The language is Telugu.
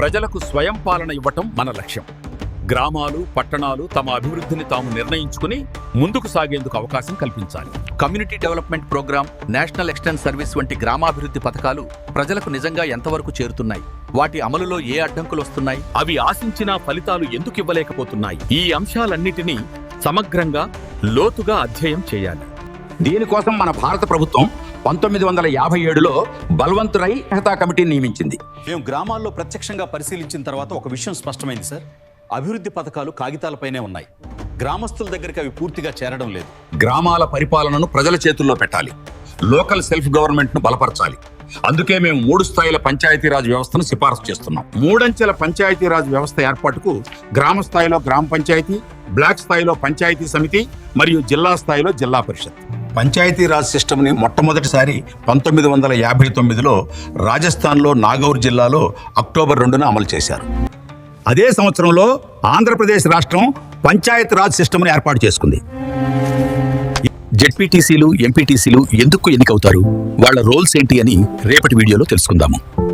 ప్రజలకు స్వయం పాలన ఇవ్వటం మన లక్ష్యం. గ్రామాలు పట్టణాలు తమ అభివృద్ధిని తాము నిర్ణయించుకుని ముందుకు సాగేందుకు అవకాశం కల్పించాలి. Community development program national extend service వంటి గ్రామాభివృద్ధి పథకాలు ప్రజలకు నిజంగా ఎంతవరకు చేరుతున్నాయి? వాటి అమలులో ఏ అడ్డంకులు వస్తున్నాయి? అవి ఆశించిన ఫలితాలు ఎందుకు ఇవ్వలేకపోతున్నాయి? ఈ అంశాలన్నిటినీ సమగ్రంగా లోతుగా అధ్యయం చేయాలి. దీనికోసం మన భారత ప్రభుత్వం పంతొమ్మిది వందల యాభై ఏడులో బల్వంత్ రై మెహతా కమిటీని నియమించింది. మేము గ్రామాల్లో ప్రత్యక్షంగా పరిశీలించిన తర్వాత ఒక విషయం స్పష్టమైంది సార్. అభివృద్ధి పథకాలు కాగితాలపైనే ఉన్నాయి. గ్రామస్తుల దగ్గరికి అవి పూర్తిగా చేరడం లేదు. గ్రామాల పరిపాలనను ప్రజల చేతుల్లో పెట్టాలి. లోకల్ సెల్ఫ్ గవర్నమెంట్ను బలపరచాలి. అందుకే మేము మూడు స్థాయిల పంచాయతీరాజ్ వ్యవస్థను సిఫారసు చేస్తున్నాం. మూడంచెల పంచాయతీరాజ్ వ్యవస్థ ఏర్పాటుకు గ్రామ స్థాయిలో గ్రామ పంచాయతీ బ్లాక్ స్థాయిలో పంచాయతీ సమితి మరియు జిల్లా స్థాయిలో జిల్లా పరిషత్. పంచాయతీరాజ్ సిస్టమ్ని మొట్టమొదటిసారి పంతొమ్మిది వందల యాభై తొమ్మిదిలో రాజస్థాన్లో నాగౌర్ జిల్లాలో అక్టోబర్ రెండున అమలు చేశారు. అదే సంవత్సరంలో ఆంధ్రప్రదేశ్ రాష్ట్రం పంచాయత్ రాజ్ సిస్టమ్ని ఏర్పాటు చేసుకుంది. జెడ్పీటీసీలు ఎంపీటీసీలు ఎందుకు ఎన్నికవుతారు? వాళ్ళ రోల్స్ ఏంటి అని రేపటి వీడియోలో తెలుసుకుందాము.